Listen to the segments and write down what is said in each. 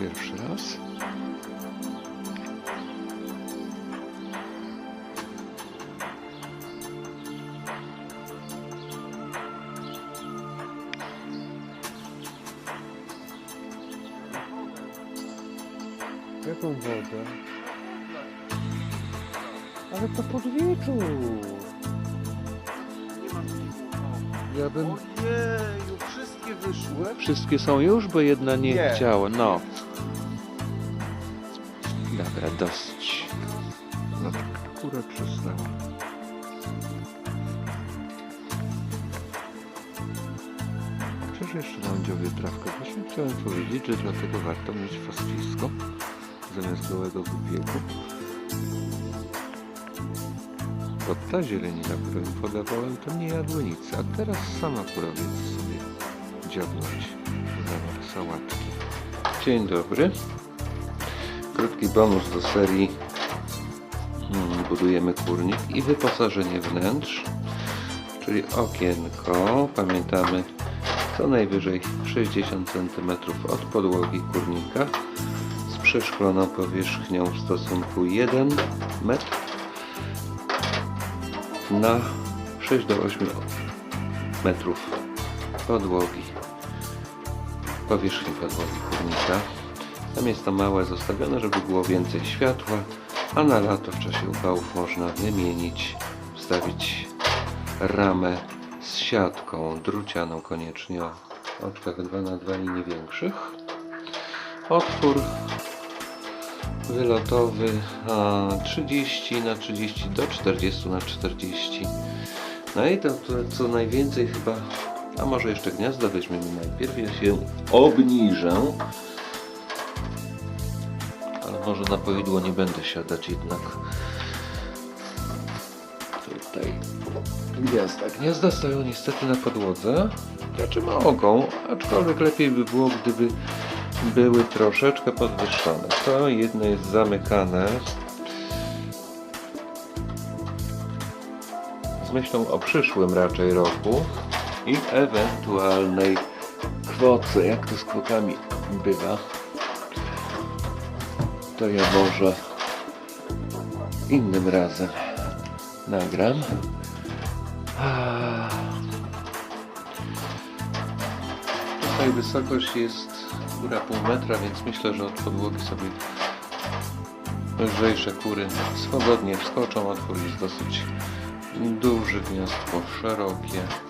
Pierwszy raz. Jaką wodę? Ale to pod wieczór. Ja bym... Ojeju, wszystkie wyszły. Wszystkie są już, bo jedna nie, Nie. chciała. No. Dobra, dosyć. No tak, akurat przestała. Przecież jeszcze nam będzie wyprawkę. Właśnie chciałem powiedzieć, że dlatego warto mieć fosfisko zamiast gołego wybiegu. Bo ta zielenina, którą podawałem, to nie jadły nic, a teraz sama kurowiec sobie dziabnąć zamiast sałatki. Dzień dobry. Krótki bonus do serii mm, Budujemy kurnik i wyposażenie wnętrz, czyli okienko. Pamiętamy co najwyżej 60 cm od podłogi kurnika z przeszkloną powierzchnią w stosunku 1 metr na 6 do 8 metrów podłogi powierzchni podłogi kurnika. Tam jest to małe zostawione, żeby było więcej światła, a na lato w czasie upałów można wymienić, wstawić ramę z siatką drucianą koniecznie o oczkach 2 na 2 i większych. Otwór wylotowy a 30 na 30 do 40 na 40. No i to, to co najwięcej chyba, a może jeszcze gniazdo weźmiemy najpierw. Ja się obniżę. Ale może na powidło nie będę siadać jednak. Tutaj gniazda. Gniazda stoją niestety na podłodze. Znaczy mogą, aczkolwiek lepiej by było, gdyby były troszeczkę podwyższone. To jedno jest zamykane z myślą o przyszłym raczej roku i ewentualnej kwoce, jak to z kwotami bywa. To ja może innym razem nagram. Tutaj wysokość jest góra pół metra, więc myślę, że od podłogi sobie lżejsze kury swobodnie wskoczą. Otwór jest dosyć duży, gniazdko szerokie.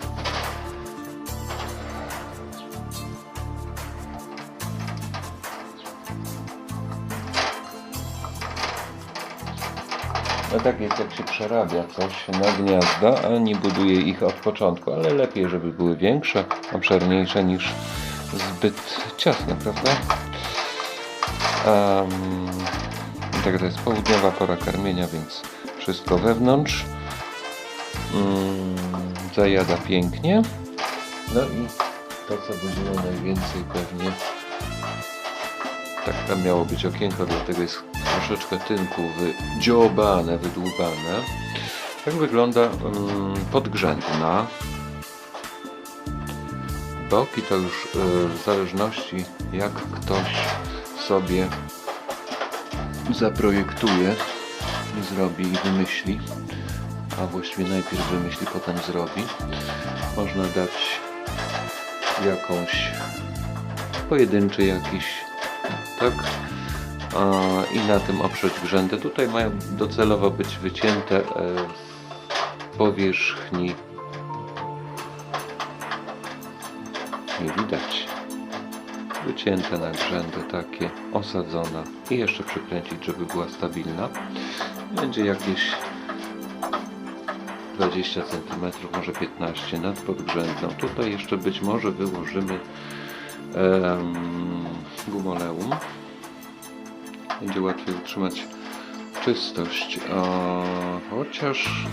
No tak jest, jak się przerabia coś na gniazda, a nie buduje ich od początku, ale lepiej, żeby były większe, obszerniejsze niż zbyt ciasne, prawda? Um, tak, to jest południowa pora karmienia, więc wszystko wewnątrz. Mm, zajada pięknie. No i to, co budziło najwięcej pewnie tak tam miało być okienko, dlatego jest troszeczkę tynku wydziobane, wydłubane. Tak wygląda mm, podgrzędna. Boki to już y, w zależności jak ktoś sobie zaprojektuje zrobi i wymyśli, a właściwie najpierw wymyśli, potem zrobi. Można dać jakąś pojedynczy jakiś tak i na tym oprzeć grzędy. Tutaj mają docelowo być wycięte e, powierzchni nie widać wycięte na grzędy takie osadzona i jeszcze przykręcić, żeby była stabilna będzie jakieś 20 cm, może 15 nad podgrzędną. Tutaj jeszcze być może wyłożymy em, gumoleum. Będzie łatwiej utrzymać czystość. A, chociaż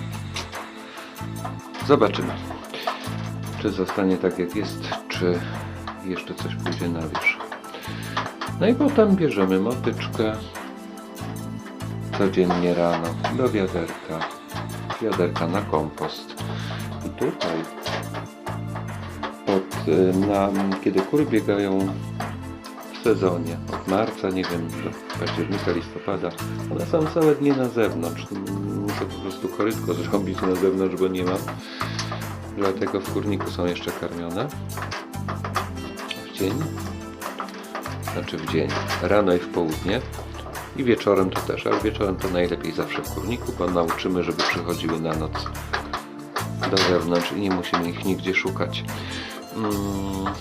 zobaczymy, czy zostanie tak jak jest, czy jeszcze coś pójdzie na wierzch. No i potem bierzemy motyczkę codziennie rano do wiaderka. Wiaderka na kompost. I tutaj pod, y, na, kiedy kury biegają sezonie, od marca, nie wiem, do października, listopada, one są całe dnie na zewnątrz. Muszę po prostu korytko zrobić na zewnątrz, bo nie mam. Dlatego w kurniku są jeszcze karmione. W dzień, znaczy w dzień, rano i w południe. I wieczorem to też, ale wieczorem to najlepiej zawsze w kurniku, bo nauczymy, żeby przychodziły na noc do zewnątrz i nie musimy ich nigdzie szukać. Mm.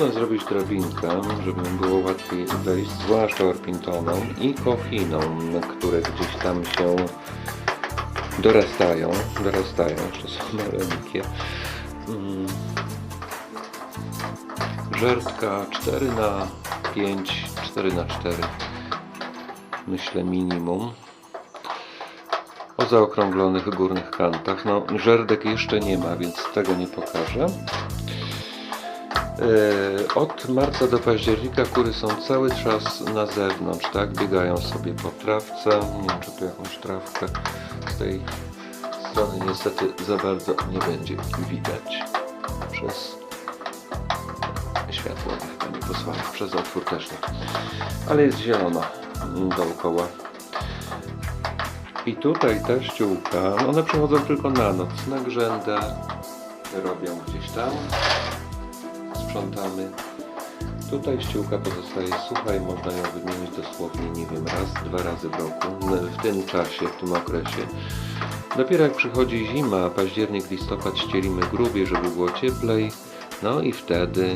Można zrobić drabinkę, żeby było łatwiej wejść, zwłaszcza orpintoną i kochiną, które gdzieś tam się dorastają, dorastają, jeszcze są maleńkie. Mm. Żertka 4 na 5, 4 na 4 myślę minimum o zaokrąglonych górnych kantach. No, żerdek jeszcze nie ma, więc tego nie pokażę. E, Od marca do października kury są cały czas na zewnątrz, tak? Biegają sobie po trawce. Nie wiem, czy tu jakąś trawkę z tej strony niestety za bardzo nie będzie widać przez światło nie posłane, przez otwór też nie. Ale jest zielono dookoła. I tutaj ta ściółka, one przychodzą tylko na noc, na grzędę, robią gdzieś tam Tutaj ściółka pozostaje sucha i można ją wymienić dosłownie, nie wiem, raz, dwa razy w roku, w tym czasie, w tym okresie. Dopiero jak przychodzi zima, październik, listopad, ścielimy grubie, żeby było cieplej, no i wtedy,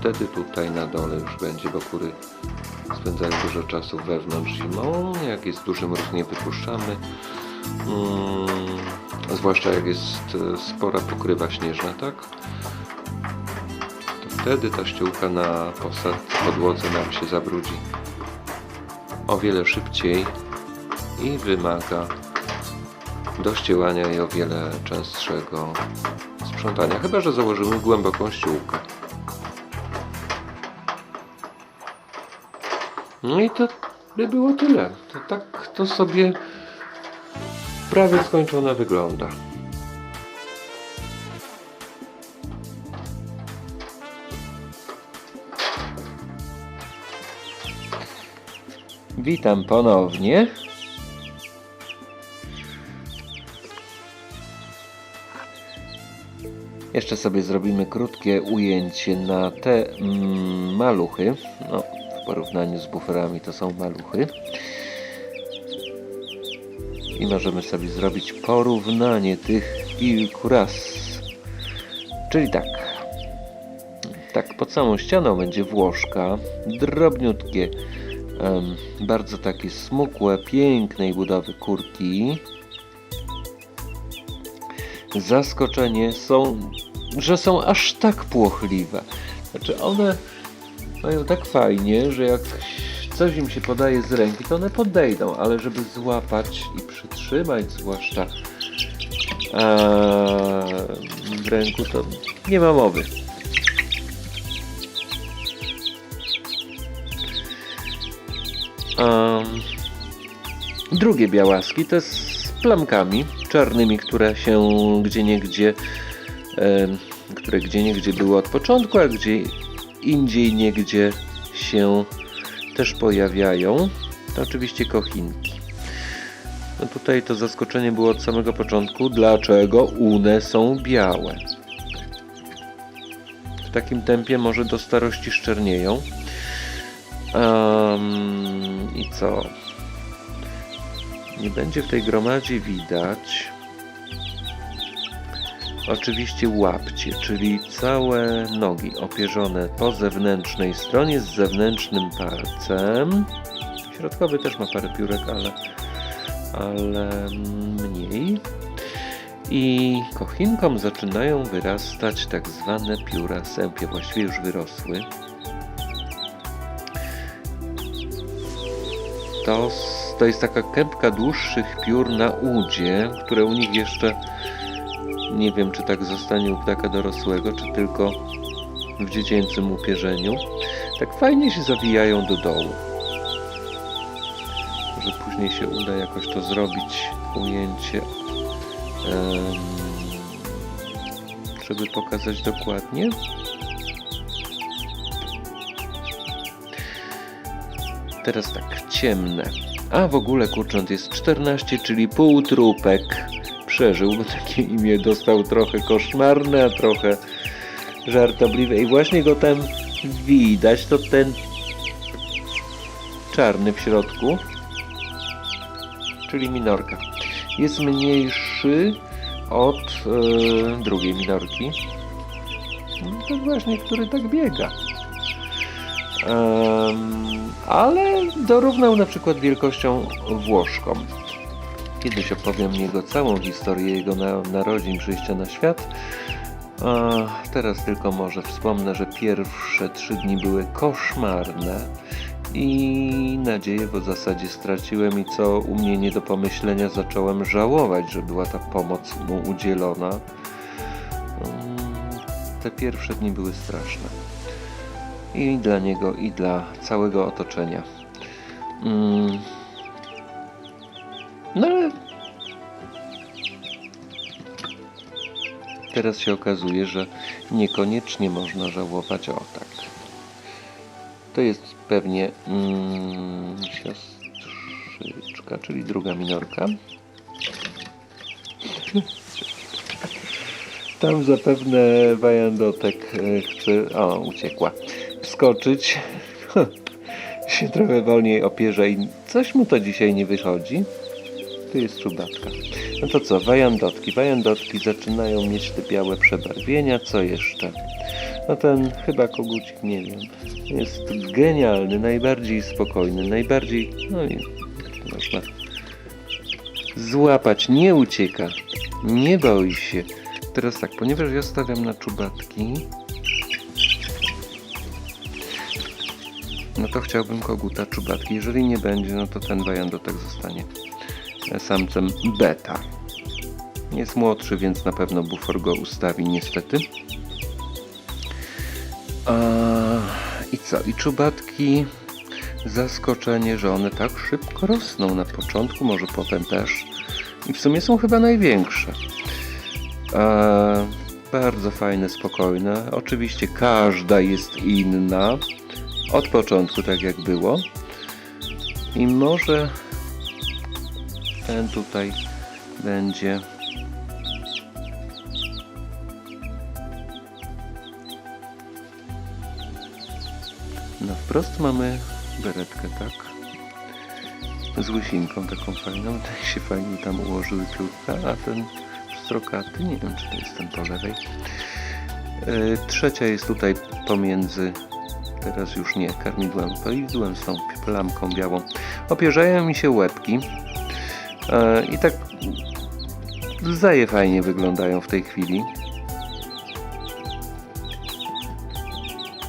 wtedy tutaj na dole już będzie, bo kury spędzają dużo czasu wewnątrz zimą, jak jest duży mróz nie wypuszczamy. Mm, zwłaszcza jak jest e, spora pokrywa śnieżna, tak? Wtedy ta ściółka na posad podłodze nam się zabrudzi o wiele szybciej i wymaga dościelania i o wiele częstszego sprzątania, chyba że założymy głęboką ściółkę. No i to by było tyle. To tak to sobie prawie skończone wygląda. Witam ponownie. Jeszcze sobie zrobimy krótkie ujęcie na te mm, maluchy. No, w porównaniu z buferami to są maluchy. I możemy sobie zrobić porównanie tych kilku raz. Czyli tak. Tak, pod samą ścianą będzie włożka, drobniutkie, bardzo takie smukłe, pięknej budowy kurki. Zaskoczenie są, że są aż tak płochliwe. Znaczy one mają tak fajnie, że jak coś im się podaje z ręki, to one podejdą, ale żeby złapać i przytrzymać zwłaszcza w ręku, to nie ma mowy. Em, drugie białaski to jest z plamkami czarnymi, które się gdzie niegdzie, em, które gdzie niegdzie były od początku, a gdzie indziej niegdzie się też pojawiają. To oczywiście kochinki. No tutaj to zaskoczenie było od samego początku, dlaczego one są białe. W takim tempie może do starości szczernieją. Em, I co? Nie będzie w tej gromadzie widać. Oczywiście łapcie, czyli całe nogi opierzone po zewnętrznej stronie z zewnętrznym palcem. Środkowy też ma parę piórek, ale, ale mniej. I kochinkom zaczynają wyrastać tak zwane pióra sępie, właściwie już wyrosły. To, to jest taka kępka dłuższych piór na udzie, które u nich jeszcze nie wiem, czy tak zostanie u ptaka dorosłego, czy tylko w dziecięcym upierzeniu. Tak fajnie się zawijają do dołu. Może później się uda jakoś to zrobić ujęcie, żeby pokazać dokładnie. Teraz tak, ciemne. A w ogóle kurcząt jest 14, czyli półtrupek. Przeżył, bo takie imię dostał trochę koszmarne, a trochę żartobliwe. I właśnie go tam widać, to ten czarny w środku, czyli minorka. Jest mniejszy od e, drugiej minorki. No to właśnie, który tak biega. Ale dorównał na przykład wielkością Włoszkom. Kiedyś opowiem jego całą historię jego na, narodzin, przyjścia na świat. A teraz tylko może wspomnę, że pierwsze trzy dni były koszmarne i nadzieję w zasadzie straciłem i co u mnie nie do pomyślenia zacząłem żałować, że była ta pomoc mu udzielona. Te pierwsze dni były straszne i dla niego, i dla całego otoczenia. Mm. No ale teraz się okazuje, że niekoniecznie można żałować o tak. To jest pewnie mm, siostrzyczka, czyli druga minorka. Tam zapewne Wajandotek e, chce... O, uciekła. Wskoczyć. się trochę wolniej opierze i coś mu to dzisiaj nie wychodzi. Tu jest czubatka. No to co, wajandotki. Wajandotki zaczynają mieć te białe przebarwienia. Co jeszcze? No ten chyba kogucik, nie wiem. Jest genialny, najbardziej spokojny, najbardziej... No i można złapać, nie ucieka, nie boi się. Teraz tak, ponieważ ja stawiam na czubatki, no to chciałbym koguta czubatki. Jeżeli nie będzie, no to ten wajandotek zostanie samcem beta. Jest młodszy, więc na pewno bufor go ustawi niestety. I co? I czubatki zaskoczenie, że one tak szybko rosną na początku, może potem też. I w sumie są chyba największe. Bardzo fajne, spokojne. Oczywiście każda jest inna. Od początku, tak jak było. I może ten tutaj będzie Na wprost mamy beretkę, tak? Z łysinką taką fajną. Tak się fajnie tam ułożyły piórka, a ten strokaty, nie wiem czy to jest ten po lewej. E, Trzecia jest tutaj pomiędzy, teraz już nie, karmidłem, poidłem z tą plamką białą. Opierzają mi się łebki e, i tak zaje fajnie wyglądają w tej chwili.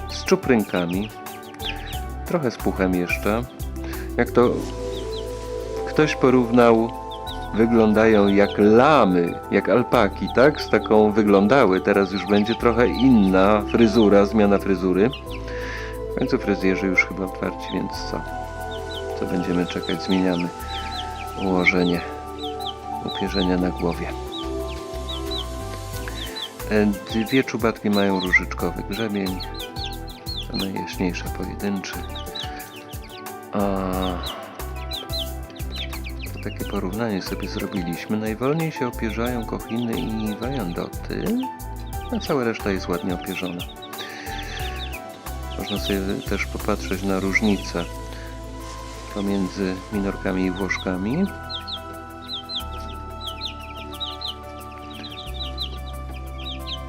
Z czuprynkami trochę z puchem jeszcze. Jak to ktoś porównał, wyglądają jak lamy, jak alpaki, tak? Z taką wyglądały. Teraz już będzie trochę inna fryzura, zmiana fryzury. W końcu fryzjerzy już chyba otwarci, więc co? Co będziemy czekać? Zmieniamy ułożenie upierzenia na głowie. E, Dwie czubatki mają różyczkowy grzebień najjaśniejszy pojedynczy. A to takie porównanie sobie zrobiliśmy. Najwolniej się opierzają kochiny i wajandoty, a cała reszta jest ładnie opierzona. Można sobie też popatrzeć na różnicę pomiędzy minorkami i włoszkami.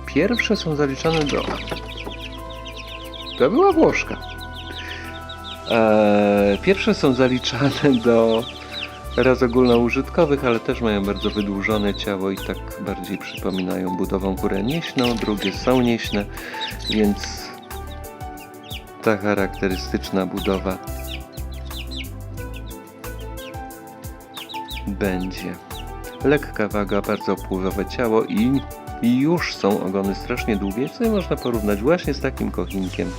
Pierwsze są zaliczane do to była Włoszka. Eee, pierwsze są zaliczane do raz ogólnoużytkowych, ale też mają bardzo wydłużone ciało i tak bardziej przypominają budową kurę nieśną. Drugie są nieśne, więc ta charakterystyczna budowa będzie. Lekka waga, bardzo opływowe ciało i już są ogony strasznie długie, co można porównać właśnie z takim kochinkiem,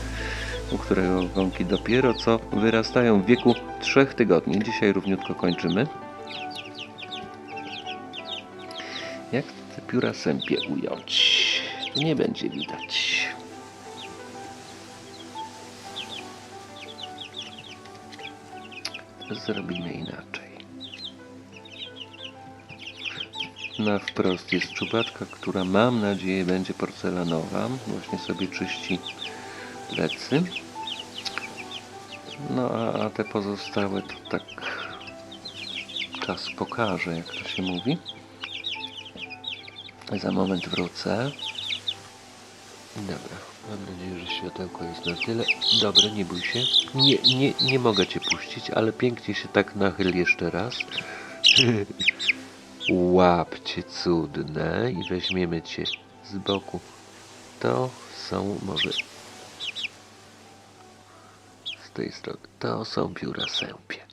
u którego ogonki dopiero co wyrastają w wieku 3 tygodni. Dzisiaj równiutko kończymy. Te pióra sępie ująć. Nie będzie widać. Zrobimy inaczej. Na wprost jest czubaczka, która mam nadzieję będzie porcelanowa. Właśnie sobie czyści plecy. No a, te pozostałe to tak czas pokaże, jak to się mówi. Za moment wrócę. Dobra, mam nadzieję, że światełko jest na tyle. Dobra, nie bój się. Nie, nie, nie mogę cię puścić, ale pięknie się tak nachyl jeszcze raz. Łapcie cudne i weźmiemy cię z boku. To są może z tej strony. To są pióra sępie.